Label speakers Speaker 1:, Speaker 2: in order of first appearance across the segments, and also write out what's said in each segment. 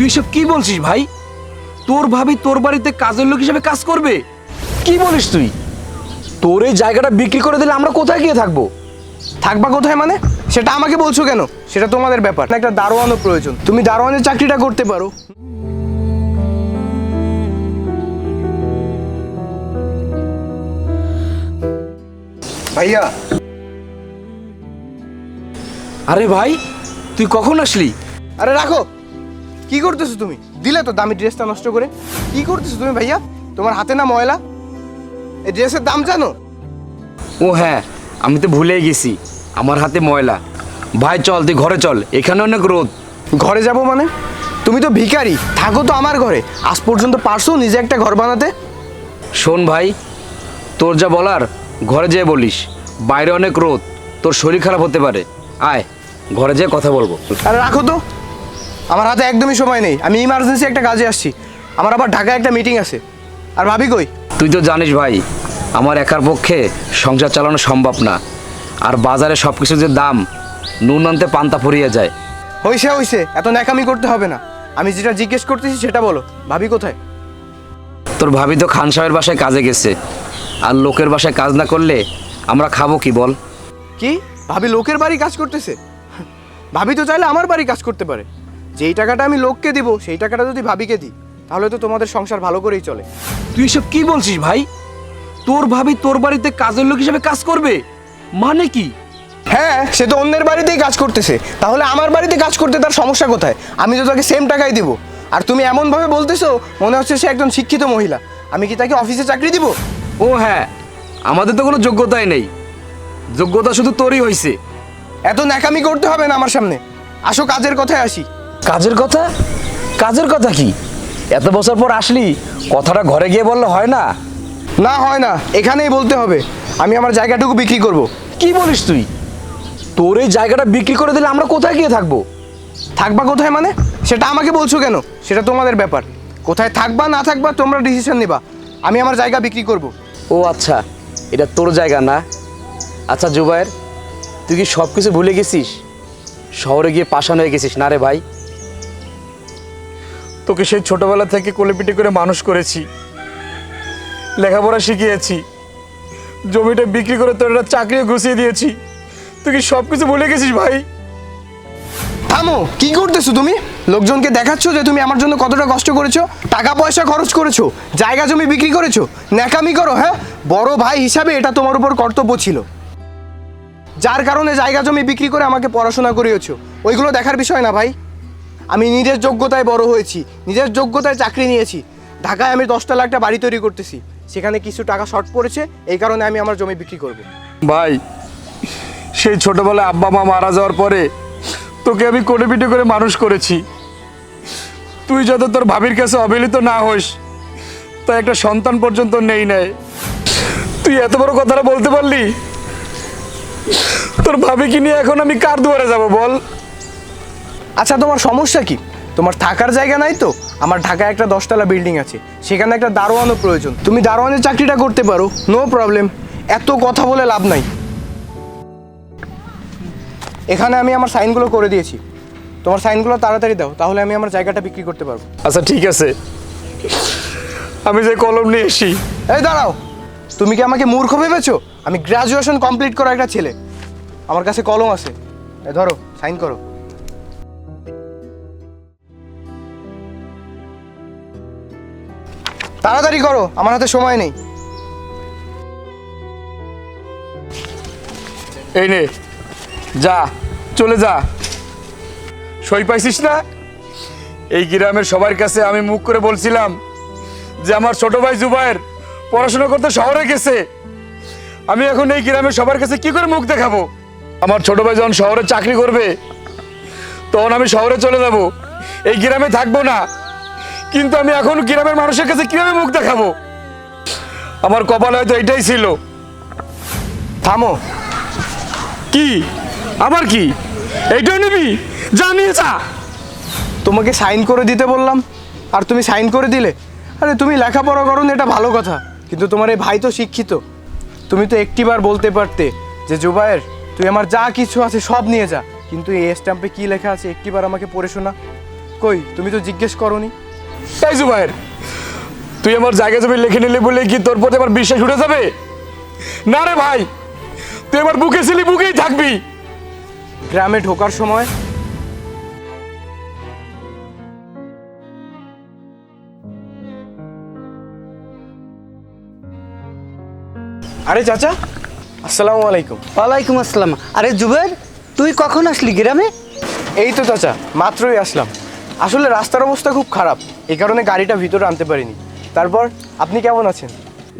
Speaker 1: তুই এসব কি বলছিস ভাই? তোর ভাবি তোর বাড়িতে কাজের লোক হিসেবে কাজ করবে? কি বলিস তুই? তোর এই জায়গাটা বিক্রি করে দিলে আমরা কোথায় গিয়ে থাকব?
Speaker 2: থাকবা কোথায় মানে? সেটা আমাকে বলছো কেন? সেটা তোমাদের ব্যাপার। একটা দারোয়ানও প্রয়োজন। তুমি দারোয়ানের চাকরিটা করতে পারো। ভাইয়া।
Speaker 1: আরে ভাই তুই কখন আসলি?
Speaker 2: আরে রাখো। কি করতেছো তুমি? দিলে তো দামি ড্রেসটা নষ্ট করে। কি করতেছো তুমি ভাইয়া? তোমার হাতে না ময়লা? এই ড্রেসের দাম জানো?
Speaker 1: ও হ্যাঁ আমি তো ভুলেই গেছি। আমার হাতে ময়লা। ভাই চল তুই ঘরে চল। এখানে অনেক রোদ।
Speaker 2: ঘরে যাব মানে? তুমি তো ভিখারি। থাকো তো আমার ঘরে। আজ পর্যন্ত পারছ নিজে একটা ঘর বানাতে?
Speaker 1: শোন ভাই তোর যা বলার ঘরে যেয়ে বলিস। বাইরে অনেক রোদ। তোর শরীর খারাপ হতে পারে। আয় ঘরে যেয়ে কথা বলব।
Speaker 2: আরে রাখো তো। আমার হাতে একদমই সময় নেই। আমি ইমার্জেন্সি একটা কাজে আসছি। আমার আবার ঢাকায় একটা মিটিং আছে। আর ভাবি কই?
Speaker 1: তুই তো জানিস ভাই আমার একার পক্ষে সংসার চালানো সম্ভব না। আর বাজারে সব কিছু যে দাম নুন আনতে পান্তা ফুরিয়ে যায়।
Speaker 2: হইছে হইছে। এত ন্যাকামি করতে হবে না। আমি যেটা জিজ্ঞেস করতেছি সেটা বলো। ভাবি কোথায়?
Speaker 1: তোর ভাবি তো খান সাহেবের বাসায় কাজে গেছে। আর লোকের বাসায় কাজ না করলে আমরা খাব কি বল?
Speaker 2: কি? ভাবি লোকের বাড়ি কাজ করতেছে? ভাবি তো চাইলে আমার বাড়ি কাজ করতে পারে। যেই টাকাটা আমি লোককে দিব সেই টাকাটা যদি ভাবিকে দিই তাহলে তো তোমাদের সংসার ভালো করেই চলে।
Speaker 1: তুই এসব কি বলছিস ভাই? তোর ভাবি তোর বাড়িতে কাজের লোক হিসেবে কাজ করবে? মানে কি?
Speaker 2: হ্যাঁ সে তো অন্যের বাড়িতেই কাজ করতেছে। তাহলে আমার বাড়িতে কাজ করতে তার সমস্যা কোথায়? আমি তো তাকে সেম টাকাই দিব। আর তুমি এমনভাবে বলতেছো মনে হচ্ছে সে একজন শিক্ষিত মহিলা। আমি কি তাকে অফিসে চাকরি দিব?
Speaker 1: ও হ্যাঁ আমাদের তো কোনো যোগ্যতাই নেই। যোগ্যতা শুধু তোরই হয়েছে
Speaker 2: এত ন্যাকামি করতে হবে না আমার সামনে। আসো কাজের কথায় আসি।
Speaker 1: কাজের কথা? কাজের কথা কি? এত বছর পর আসলি কথাটা ঘরে গিয়ে বললে হয় না?
Speaker 2: না হয় না। এখানেই বলতে হবে। আমি আমার জায়গাটুকু বিক্রি করব।
Speaker 1: কি বলিস তুই? তোর এই জায়গাটা বিক্রি করে দিলে আমরা কোথায় গিয়ে থাকব?
Speaker 2: থাকবা কোথায় মানে? সেটা আমাকে বলছো কেন? সেটা তোমাদের ব্যাপার। কোথায় থাকবা না থাকবা তোমরা ডিসিশন নিবা। আমি আমার জায়গা বিক্রি করব।
Speaker 1: ও আচ্ছা এটা তোর জায়গা না? আচ্ছা জুবায়ের তুই কি সব কিছু ভুলে গেছিস? শহরে গিয়ে পাশান হয়ে গেছিস না রে ভাই?
Speaker 3: তোকে সেই ছোটবেলা থেকে কোলেপিটি করে মানুষ করেছি। লেখাপড়া শিখিয়েছি। জমিটা বিক্রি করে তোর একটা চাকরিও ঘুষিয়ে দিয়েছি। তুই কি সব কিছু ভুলে গেছিস ভাই?
Speaker 2: থামো, কি করতেছো তুমি? লোকজনকে দেখাচ্ছ যে তুমি আমার জন্য কতটা কষ্ট করেছ? টাকা পয়সা খরচ করেছ? জায়গা জমি বিক্রি করেছ? ন্যাকামি করো হ্যাঁ? বড় ভাই হিসাবে এটা তোমার উপর কর্তব্য ছিল। যার কারণে জায়গা জমি বিক্রি করে আমাকে পড়াশোনা করিয়েছো। ওইগুলো দেখার বিষয় না ভাই। আমি নিজের যোগ্যতায় বড় হয়েছি, নিজের যোগ্যতায় চাকরি নিয়েছি। ঢাকায় আমি দশটা লাখ লাখটা বাড়ি তৈরি করতেছি। সেখানে কিছু টাকা শর্ট পড়েছে, এই কারণে আমি আমার জমি বিক্রি করব।
Speaker 3: ভাই, সেই ছোটবেলায় আব্বা, মা মারা যাওয়ার পরে তোকে আমি কোটে পিটে করে মানুষ করেছি। তুই যত তোর ভাবির কাছে অবহেলিত না হোস তা একটা সন্তান পর্যন্ত নেই নেয় তুই এত বড় কথাটা বলতে পারলি? তোর ভাবিকে নিয়ে এখন আমি কার দুয়ারে যাব বল?
Speaker 2: আচ্ছা তোমার সমস্যা কি? তোমার থাকার জায়গা নাই তো? আমার ঢাকায় একটা দশতলা বিল্ডিং আছে। সেখানে একটা দারোয়ানও প্রয়োজন। তুমি দারোয়ানের চাকরিটা করতে পারো নো প্রবলেম এত কথা বলে লাভ নাই। এখানে আমি আমার সাইনগুলো করে দিয়েছি। তোমার সাইনগুলো তাড়াতাড়ি দাও তাহলে আমি আমার জায়গাটা বিক্রি করতে পারব।
Speaker 3: আচ্ছা ঠিক আছে। আমি যে কলম নিয়ে এসি
Speaker 2: এই দাঁড়াও। তুমি কি আমাকে মূর্খ ভেবেছো? আমি গ্রাজুয়েশন কমপ্লিট করা একটা ছেলে। আমার কাছে কলম আছে। এই ধরো সাইন করো। তাড়াতাড়ি করো, আমার হাতে সময় নেই।
Speaker 3: এই নে, যা, চলে যা। সই পাইছিস না? এই গ্রামের সবার কাছে আমি মুখ করে বলছিলাম যে আমার ছোট ভাই জুবাইর পড়াশোনা করতে শহরে গেছে। আমি এখন এই গ্রামের সবার কাছে কি করে মুখ দেখাবো? আমার ছোট ভাই যখন শহরে চাকরি করবে, তখন আমি শহরে চলে যাব। এই গ্রামে থাকব না। কিন্তু আমি এখন গ্রামের মানুষের কাছে কীভাবে মুখ দেখাবো? আমার কপাল হয়তো এটাই ছিল।
Speaker 2: থামো।
Speaker 3: কি? আবার কি? এইটাও নিবি? জানিয়ে যা।
Speaker 2: তোমাকে সাইন করে দিতে বললাম। আর তুমি সাইন করে দিলে? আরে তুমি লেখাপড়া করো না, এটা ভালো কথা। কিন্তু তোমার এই ভাই তো শিক্ষিত। তুমি তো একটিবার বলতে পারতে যে জুবায়ের তুই আমার যা কিছু আছে সব নিয়ে যা। কিন্তু এই স্ট্যাম্পে কি লেখা আছে একটিবার আমাকে পড়ে শোনা। কই তুমি তো জিজ্ঞেস করনি?
Speaker 3: এই জুবাইর তুই আমার জায়গা জমি লিখে নিলি বলে কি তোর প্রতি আমার বিশ্বাস উঠে যাবে? না রে ভাই তুই আমার বুকে ছিলি বুকেই থাকবি।
Speaker 2: গ্রামে ঢোকার সময় আরে চাচা আসসালামু আলাইকুম।
Speaker 4: ওয়ালাইকুম আসসালাম। আরে জুবের তুই কখন আসলি গ্রামে?
Speaker 2: এই তো চাচা মাত্রই আসলাম। আসলে রাস্তার অবস্থা খুব খারাপ। এই কারণে গাড়িটা ভিতরে আনতে পারিনি। তারপর আপনি কেমন আছেন?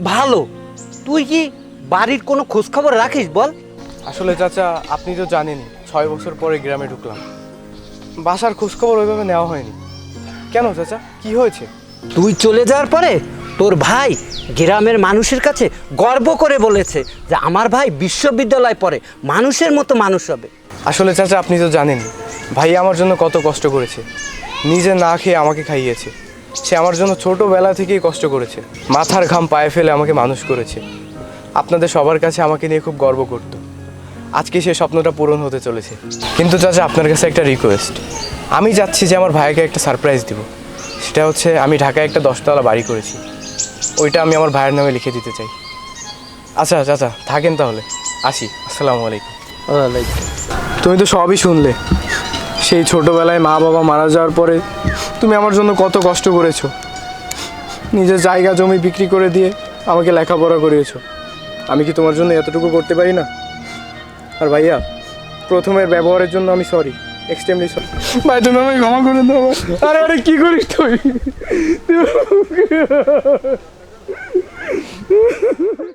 Speaker 4: ভালো। তুই কি বাড়ির কোনো খোঁজ খবর রাখিস বল?
Speaker 2: আসলে চাচা আপনি তো জানেনই ছয় বছর পরে গ্রামে ঢুকলাম। বাসার খোঁজখবর ওইভাবে নেওয়া হয়নি। কেন চাচা? কি হয়েছে?
Speaker 4: তুই চলে যাওয়ার পরে তোর ভাই গ্রামের মানুষের কাছে গর্ব করে বলেছে যে আমার ভাই বিশ্ববিদ্যালয় পড়ে মানুষের মতো মানুষ হবে।
Speaker 2: আসলে চাচা আপনি তো জানেন ভাই আমার জন্য কত কষ্ট করেছে। নিজে না খেয়ে আমাকে খাইয়েছে। সে আমার জন্য ছোটোবেলা থেকেই কষ্ট করেছে। মাথার ঘাম পায়ে ফেলে আমাকে মানুষ করেছে। আপনাদের সবার কাছে আমাকে নিয়ে খুব গর্ব করত। আজকে সে স্বপ্নটা পূরণ হতে চলেছে। কিন্তু চাচা আপনার কাছে একটা রিকোয়েস্ট আমি যাচ্ছি যে আমার ভাইকে একটা সারপ্রাইজ দিব। সেটা হচ্ছে আমি ঢাকায় একটা দশতলা বাড়ি করেছি। ওইটা আমি আমার ভাইয়ের নামে লিখে দিতে চাই। আচ্ছা চাচা থাকেন তাহলে। আসি। আসসালামু আলাইকুম। তুমি তো সবই শুনলে। সেই ছোটবেলায় মা বাবা মারা যাওয়ার পরে তুমি আমার জন্য কত কষ্ট করেছ। নিজের জায়গা জমি বিক্রি করে দিয়ে আমাকে লেখাপড়া করিয়েছো। আমি কি তোমার জন্য এতটুকু করতে পারি না? আর ভাইয়া, প্রথমের ব্যবহারের জন্য আমি সরি এক্সট্রিমলি সরি ভাই, তুমি আমাকে ক্ষমা করে দাও। আরে আরে, কি করিস তুই?